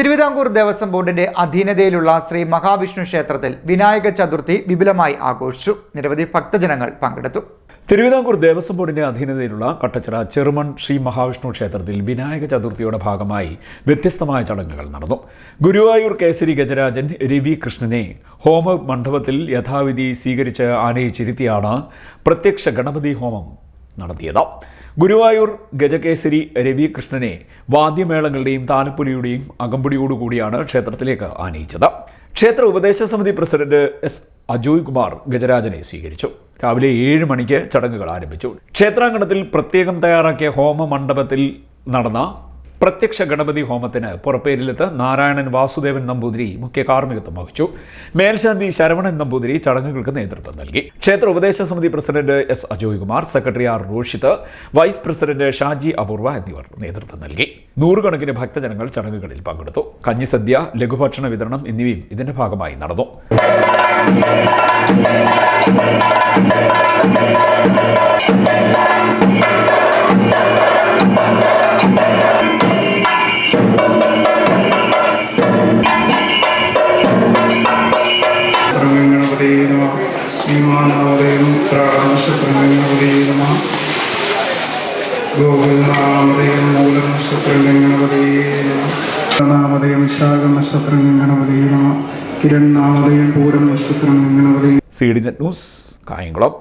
തിരുവിതാംകൂർ ദേവസ്വം ബോർഡിന്റെ അധീനതയിലുള്ള ശ്രീ മഹാവിഷ്ണു ക്ഷേത്രത്തിൽ വിനായക ചതുർത്ഥി വിപുലമായി ആഘോഷിച്ചു. നിരവധി ഭക്തജനങ്ങൾ പങ്കെടുത്തു. തിരുവിതാംകൂർ ദേവസ്വം ബോർഡിന്റെ അധീനതയിലുള്ള കട്ടച്ചിറ ചെറുമൺ ശ്രീ മഹാവിഷ്ണു ക്ഷേത്രത്തിൽ വിനായക ചതുർത്ഥിയുടെ ഭാഗമായി വ്യത്യസ്തമായ ചടങ്ങുകൾ നടന്നു. ഗുരുവായൂർ കേസരി ഗജരാജൻ രവി കൃഷ്ണനെ ഹോമ മണ്ഡപത്തിൽ യഥാവിധി സ്വീകരിച്ച് ആനയിച്ചിരുത്തിയാണ് പ്രത്യക്ഷ ഗണപതി ഹോമം നടത്തിയത്. ഗുരുവായൂർ ഗജകേസരി രവികൃഷ്ണനെ വാദ്യമേളങ്ങളുടെയും താലപ്പൊലിയുടെയും അകമ്പടിയോടുകൂടിയാണ് ക്ഷേത്രത്തിലേക്ക് ആനയിച്ചത്. ക്ഷേത്ര ഉപദേശ സമിതി പ്രസിഡന്റ് എസ് അജോയ് കുമാർ ഗജരാജനെ സ്വീകരിച്ചു. രാവിലെ ഏഴ് മണിക്ക് ചടങ്ങുകൾ ആരംഭിച്ചു. ക്ഷേത്രാങ്കണത്തിൽ പ്രത്യേകം തയ്യാറാക്കിയ ഹോമ മണ്ഡപത്തിൽ നടന്ന പ്രത്യക്ഷ ഗണപതി ഹോമത്തിന് പുറപ്പേരിലെത്ത് നാരായണൻ വാസുദേവൻ നമ്പൂതിരി മുഖ്യ കാർമ്മികത്വം വഹിച്ചു. മേൽശാന്തി ശരവണൻ നമ്പൂതിരി ചടങ്ങുകൾക്ക് നേതൃത്വം നൽകി. ക്ഷേത്ര ഉപദേശ സമിതി president S Ajoy Kumar secretary R Roshith vice president Shaji Apoorva എന്നിവർ നേതൃത്വം നൽകി. നൂറുകണക്കിന് ഭക്തജനങ്ങൾ ചടങ്ങുകളിൽ പങ്കെടുത്തു. കഞ്ഞിസദ്യ ലഘുഭക്ഷണ വിതരണം എന്നിവയും ഇതിന്റെ ഭാഗമായി നടന്നു. ഗോകുൽനാമതയം C D net news Kayamkulam.